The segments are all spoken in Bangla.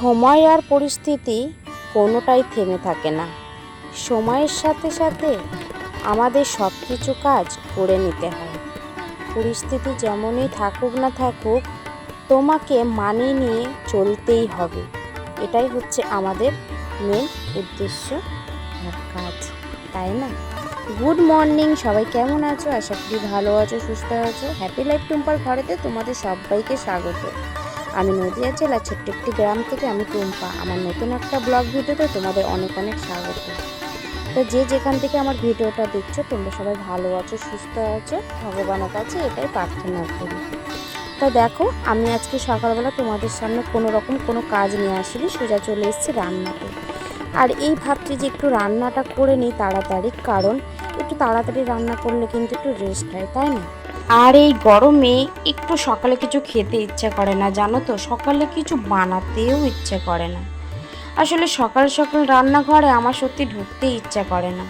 সময় আর পরিস্থিতি কোনোটাই থেমে থাকে না। সময়ের সাথে সাথে আমাদের সব কিছু কাজ করে নিতে হয়। পরিস্থিতি যেমনই থাকুক না থাকুক, তোমাকে মানিয়ে নিয়ে চলতেই হবে। এটাই হচ্ছে আমাদের মেন উদ্দেশ্য আর কাজ, তাই না? গুড মর্নিং, সবাই কেমন আছো? আশা করি ভালো আছো, সুস্থ আছো। হ্যাপি লাইফ টুম্পার ঘরেতে তোমাদের সবাইকে স্বাগত। আমি নদিয়া জেলার ছোট্ট একটি গ্রাম থেকে আমি টুম্পা। আমার নতুন একটা ব্লগ ভিডিওতে তোমাদের অনেক অনেক স্বাগত। তো যে যেখান থেকে আমার ভিডিওটা দেখছ, তোমরা সবাই ভালো আছো, সুস্থ আছো, ভগবানের কাছে এটাই প্রার্থনা করি। তো দেখো, আমি আজকে সকালবেলা তোমাদের সামনে কোনো রকম কোনো কাজ নিয়ে আসিনি, সোজা চলে এসেছি রান্নাতে। আর এই ভাবছি যে একটু রান্নাটা করে নিই তাড়াতাড়ি, কারণ একটু তাড়াতাড়ি রান্না করলে কিন্তু একটু রেস্ট হয়, তাই না? আর এই গরমে একটু সকালে কিছু খেতে ইচ্ছে করে না, জানো তো? সকালে কিছু বানাতেও ইচ্ছে করে না। আসলে সকাল সকাল রান্নাঘরে আমার সত্যি ঢুকতে ইচ্ছা করে না।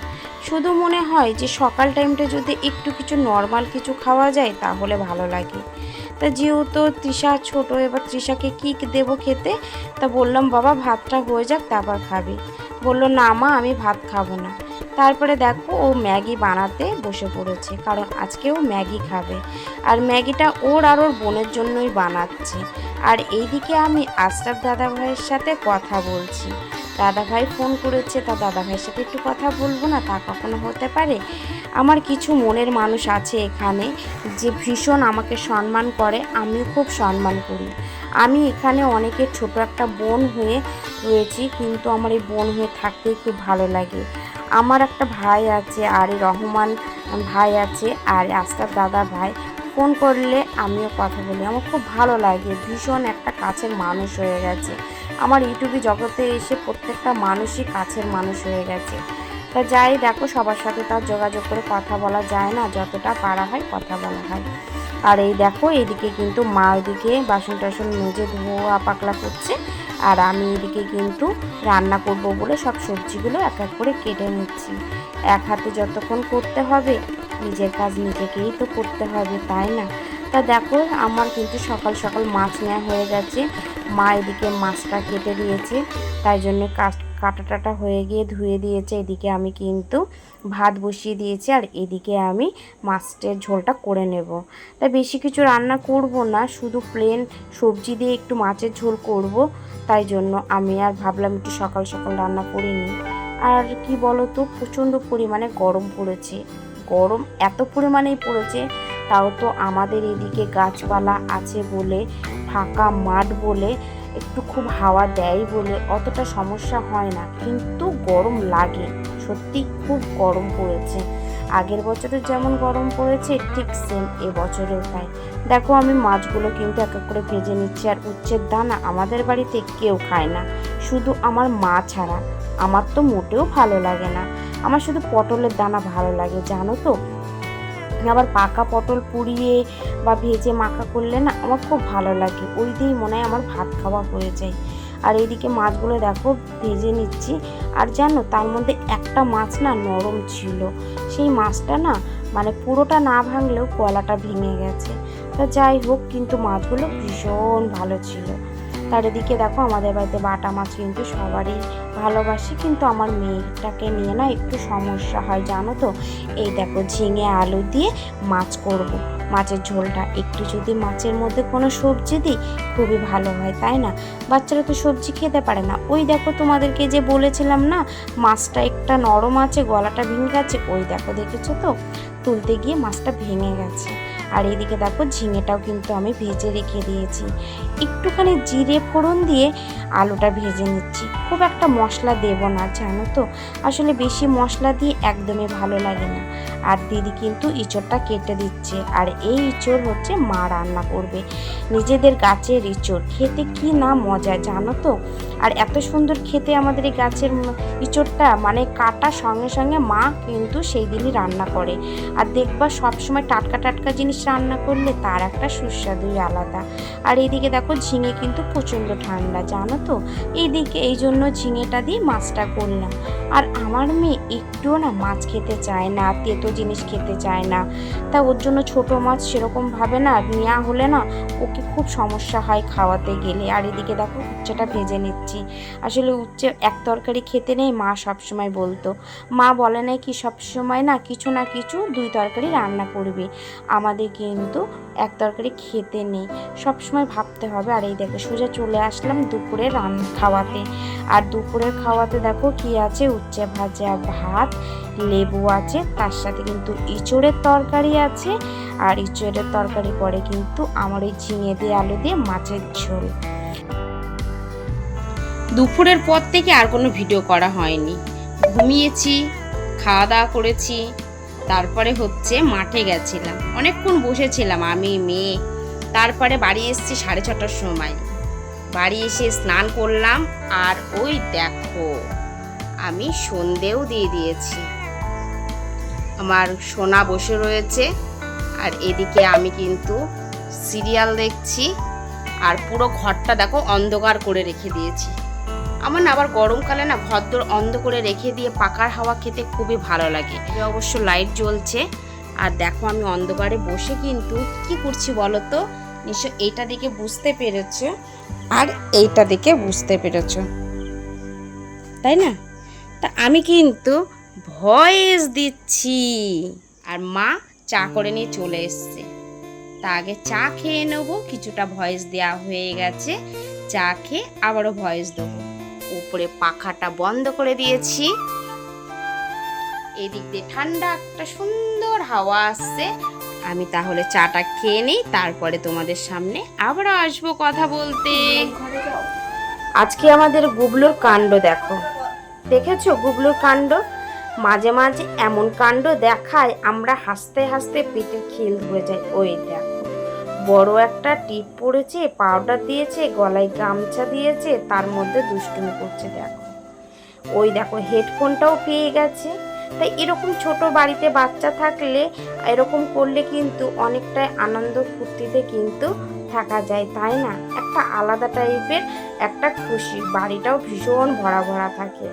শুধু মনে হয় যে সকাল টাইমটা যদি একটু কিছু নর্মাল কিছু খাওয়া যায়, তাহলে ভালো লাগে। তা যেহেতু তৃষা ছোট, এবার তৃষাকে কী দেবো খেতে? তা বললাম, বাবা, ভাতটা হয়ে যাক, তারপর খাবে। বলল, না মা, আমি ভাত খাব না। তারপরে দেখো ও ম্যাগি বানাতে বসে পড়েছে, কারণ আজকেও ম্যাগি খাবে। আর ম্যাগিটা ওর আর ওর বোনের জন্যই বানাচ্ছে। আর এইদিকে আমি আশরাফ দাদা ভাইয়ের সাথে কথা বলছি। দাদা ভাই ফোন করেছে, তা দাদা ভাইয়ের সাথে একটু কথা বলব না, তা কখনো হতে পারে? আমার কিছু মনের মানুষ আছে এখানে যে ভীষণ আমাকে সম্মান করে, আমিও খুব সম্মান করি। আমি এখানে অনেকের ছোট একটা বোন হয়ে রয়েছি, কিন্তু আমার এই বোন হয়ে থাকতেই খুব ভালো লাগে। আমার একটা ভাই আছে, আর রহমান ভাই আছে, আর আশরাফ দাদা ভাই। ফোন করলে আমিও কথা বলি। আমার খুব ভালো লাগে, ভীষণ একটা কাছের মানুষ হয়ে গেছে। আমার ইউটিউবে জগতে এসে প্রত্যেকটা মানুষই কাছের মানুষ হয়ে গেছে। তা যাই, দেখো, সবার সাথে তার যোগাযোগ করে কথা বলা যায় না, যতটা পারা হয় কথা বলা হয়। আর এই দেখো, এইদিকে কিন্তু মা ওইদিকে বাসন টাসন মেজে ধোয়া পাকলা করছে। আর আমি এদিকে কিন্তু রান্না করব বলে সব সবজিগুলো এক এক করে কেটে নিচ্ছি। এক হাতে যতক্ষণ করতে হবে, নিজের কাজ নিজেকেই তো করতে হবে, তাই না? তা দেখো, আমার কিন্তু সকাল সকাল মাছ নেওয়া হয়ে গেছে। মা এদিকে মাছটা কেটে দিয়েছে, তাই জন্য কাট- কাটা টাটা হয়ে গিয়ে ধুয়ে দিয়েছে, এদিকে আমি কিন্তু ভাত বসিয়ে দিয়েছি আর এদিকে আমি মাছের ঝোলটা করে নেব। তাই বেশি কিছু রান্না করব না, শুধু প্লেন সবজি দিয়ে একটু মাছের ঝোল করব, তাই জন্য আমি আর ভাবলাম একটু সকাল সকাল রান্না করে নিই আর কি বলো তো প্রচণ্ড পরিমাণে গরম পড়েছে। গরম এত পরিমাণেই পড়েছে, তাও তো আমাদের এদিকে গাছপালা আছে বলে, ফাঁকা মাঠ বলে একটু খুব হাওয়া দেয় বলে অতটা সমস্যা হয় না। কিন্তু গরম লাগে। সত্যি খুব গরম পড়েছে। আগের বছরে যেমন গরম পড়েছে, ঠিক সেম এবছরেও তাই। দেখো, আমি মাছগুলো কিন্তু এক এক করে ভেজে নিচ্ছি আর উচ্ছের দানা আমাদের বাড়িতে কেউ খায় না। শুধু আমার মা ছাড়া। আমার তো মোটেও ভালো লাগে না। আমার শুধু পটলের দানা ভালো লাগে, জানো তো? আবার পাকা পটল পুড়িয়ে বা ভেজে মাখা করলে না আমার খুব ভালো লাগে। ওই দিয়েই মনে হয় আমার ভাত খাওয়া হয়ে যায়। আর এইদিকে মাছগুলো দেখো ভেজে নিচ্ছি। আর জানো তার মধ্যে একটা মাছ না নরম ছিল। সেই মাছটা না মানে পুরোটা না ভাঙলেও কলাটা ভেঙে গেছে। তা যাই হোক, কিন্তু মাছগুলো ভীষণ ভালো ছিল। তার এদিকে দেখো আমাদের বাড়িতে বাটা মাছ কিন্তু সবারই ভালোবাসি, কিন্তু আমার মেয়েটাকে নিয়ে না একটু সমস্যা হয়, জানো তো? এই দেখো, ঝিঙে আলু দিয়ে মাছ করব। মাছের ঝোলটা একটু যদি মাছের মধ্যে কোনো সবজি দিই, খুবই ভালো হয়, তাই না? বাচ্চারা তো সবজি খেতে পারে না। ওই দেখো, তোমাদেরকে যে বলেছিলাম না, মাছটা একটা নরম আছে, গলাটা ভেঙে গেছে, ওই দেখো, দেখেছ তো? তুলতে গিয়ে মাছটা ভেঙে গেছে। আর এদিকে দেখো ঝিঙেটাও কিন্তু আমি ভেজে রেখে দিয়েছি। একটুখানি জিরে ফোড়ন দিয়ে আলুটা ভেজে নিচ্ছি। খুব একটা মশলা দেব না, জানো তো? আসলে বেশি মশলা দিয়ে একদমই ভালো লাগে না। আর দিদি কিন্তু ইঁচড়টা কেটে দিচ্ছে। আর এই ইঁচড় হচ্ছে মা রান্না করবে। নিজেদের গাছের ইঁচড়। খেতে কি না মজা, জানো তো? আর এত সুন্দর খেতে আমাদের এই গাছের ইঁচড়টা। মানে কাটা সঙ্গে সঙ্গে মা কিন্তু সেই দিনই রান্না করে। আর দেখবা সবসময় টাটকা টাটকা জিনিস রান্না করলে তার একটা সুস্বাদুই আলাদা। আর এদিকে দেখো ঝিঙে কিন্তু প্রচণ্ড ঠান্ডা, জানো তো? এইদিকে এই জন্য ঝিঙেটা দিয়ে মাছটা করলাম। আর আমার মেয়ে একটুও না মাছ খেতে চায় না, তেতো জিনিস খেতে চায় না। তা ওর জন্য ছোট মাছ সেরকমভাবে না নেওয়া হলে না ওকে খুব সমস্যা হয় খাওয়াতে গেলে। আর এদিকে দেখো উচ্ছেটা ভেজে নিচ্ছি। আসলে উচ্ছে এক তরকারি খেতে নেই, মা সবসময় বলতো। মা বলে না কি সবসময় না কিছু না কিছু দুই তরকারি রান্না করবে। আমাদের কিন্তু এক তরকারি খেতে নেই। সবসময় ভাবতে হবে, আর, এই দেখো, সোজা চলে আসলাম দুপুরে রান খাওয়াতে। আর দুপুরের খাওয়াতে দেখো কি আছে? উচ্ছে ভাজা ভাত, লেবু আছে, তার সাথে কিন্তু ইঁচড়ের তরকারি আছে। আর ইঁচড়ের তরকারি পরে কিন্তু আমার ওই ঝিঙে দিয়ে আলু দিয়ে মাছের ঝোল। দুপুরের পর থেকে আর কোনো ভিডিও করা হয়নি। ঘুমিয়েছি, খাওয়া দাওয়া করেছি তারপরে হচ্ছে মাঠে গেছিলাম। অনেকক্ষণ বসেছিলাম আমি, মেয়ে। তারপরে বাড়ি এসেছি সাড়ে ছটার সময়। বাড়ি এসে স্নান করলাম আর ওই দেখো, আমি সন্ধেও দিয়ে দিয়েছি। আমার সোনা বসে রয়েছে আর এদিকে আমি কিন্তু সিরিয়াল দেখছি আর পুরো ঘরটা দেখো অন্ধকার করে রেখে দিয়েছি। আমার না আবার গরমকালে না ঘরদোর অন্ধ করে রেখে দিয়ে পাকার হাওয়া খেতে খুবই ভালো লাগে। অবশ্য লাইট জ্বলছে। আর দেখো আমি অন্ধকারে বসে কিন্তু কি করছি বলো তো? নিশ্চয় এইটা দেখে বুঝতে পেরেছ? আর এইটা দেখে বুঝতে পেরেছ। তাই না? তা আমি কিন্তু ভয়েস দিচ্ছি। আর মা চা করে নিয়ে চলে এসছে। তা আগে চা খেয়ে নেব, কিছুটা ভয়েস দেওয়া হয়ে গেছে। চা খেয়ে আবারও ভয়েস দেবো। উপরে পাখাটা বন্ধ করে দিয়েছি। এদিক দিয়ে ঠান্ডা একটা সুন্দর হাওয়া আসছে। আমি তাহলে চাটা খেয়ে নিই, তারপরে তোমাদের সামনে আবার আসব কথা বলতে। আজকে আমাদের গুবলুর কাণ্ড দেখো। দেখেছ গুবলুর কাণ্ড? মাঝে মাঝে এমন কাণ্ড দেখায় আমরা হাসতে হাসতে পেটে খিল ধরে যায়। ওই দেখো। বড় একটা টিপ পড়েছে পাউডার দিয়েছে, গলায় গামছা দিয়েছে, তার মধ্যে দুষ্টুমি করছে, দেখো। ওই দেখো হেডফোনটাও পেয়ে গেছে। তাই এরকম ছোট বাড়িতে বাচ্চা থাকলে এরকম করলে কিন্তু অনেকটাই আনন্দ ফুর্তিতে কিন্তু থাকা যায়, তাই না? একটা আলাদা টাইপের একটা খুশি, বাড়িটাও ভীষণ ভরা ভরা থাকে।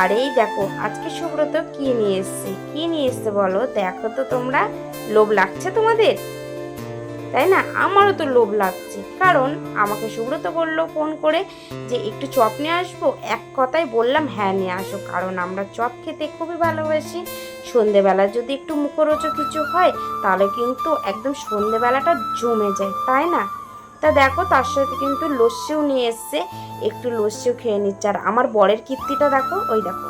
আর এই দেখো, আজকে সুব্রত কি নিয়ে এসছে? কি নিয়ে এসছে বলো? দেখো তো তোমরা, লোভ লাগছে তোমাদের? তাই না? আমারও তো লোভ লাগছে। কারণ আমাকে সুব্রত বলল ফোন করে যে, একটু চপ নিয়ে আসব? এক কথায় বললাম হ্যাঁ নিয়ে আসো। কারণ আমরা চপ খেতে খুবই ভালোবাসি। সন্ধেবেলা যদি একটু মুখরোচক কিছু হয়, তাহলে কিন্তু একদম সন্ধেবেলাটা জমে যায়, তাই না? তা দেখো, তার সাথে কিন্তু লস্যিও নিয়ে এসছে। একটু লস্যিও খেয়ে নিচ্ছে। আর আমার বরের কীর্তিটা দেখো, ওই দেখো।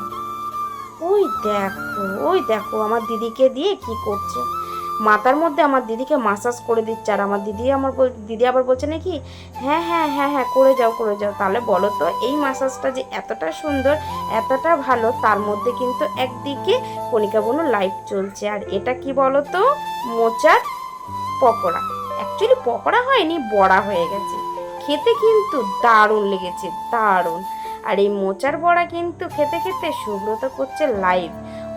ওই দেখো ওই দেখো, আমার দিদিকে দিয়ে কি করছে। মাথার মধ্যে আমার দিদিকে মাসাজ করে দিচ্ছে আর আমার দিদি আমার দিদি আবার বলছে নাকি হ্যাঁ হ্যাঁ হ্যাঁ হ্যাঁ করে যাও করে যাও। তাহলে বলো তো, এই মাসাজটা যে এতটা সুন্দর, এতটা ভালো, তার মধ্যে কিন্তু একদিকে কণিকা বনু লাইভ চলছে। আর এটা কি বলো তো মোচার পকোড়া। অ্যাকচুয়ালি পকোড়া হয়নি, বড়া হয়ে গেছে। খেতে কিন্তু দারুণ লেগেছে, দারুণ। আর এই মোচার বড়া কিন্তু খেতে খেতে সুব্রত করছে লাইভ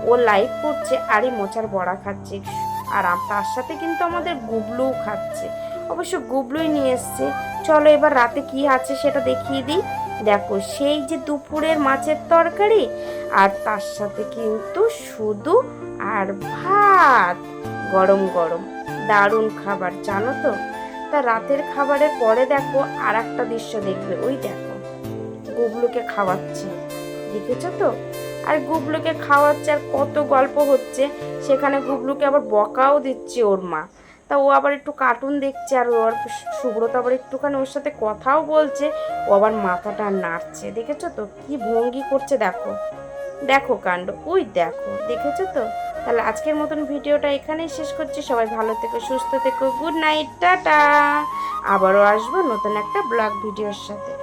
ও লাইভ করছে আর এই মোচার বড়া খাচ্ছে। আর তার সাথে কিন্তু আমাদের গুবলুও খাচ্ছে। অবশ্য গুবলুই নিয়ে এসছে। চলো এবার রাতে কি আছে সেটা দেখিয়ে দিই। দেখো, সেই যে দুপুরের মাছের তরকারি আর তার সাথে কিন্তু শুধু আর ভাত। গরম গরম। দারুণ খাবার, জানো তো? তা রাতের খাবারের পরে দেখো আর একটা দৃশ্য দেখবে। ওই দেখো, গুবলুকে খাওয়াচ্ছে। দেখেছ তো? আর গুবলুকে খাওয়াচ্ছে আর কত গল্প হচ্ছে। সেখানে গুবলুকে আবার বকাও দিচ্ছে ওর মা। তা ও আবার একটু কার্টুন দেখছে আর ওর সুব্রত আবার একটুখানি ওর সাথে কথাও বলছে। ও আবার মাথাটা নাড়ছে। দেখেছ তো? কি ভঙ্গি করছে, দেখো। দেখো কাণ্ড। ওই দেখো। দেখেছ তো? তাহলে আজকের মতন ভিডিওটা এখানেই শেষ করছি। সবাই ভালো থেকো, সুস্থ থেকো। Good night tata. আবারও আসব নতুন একটা ব্লগ ভিডিওর সাথে।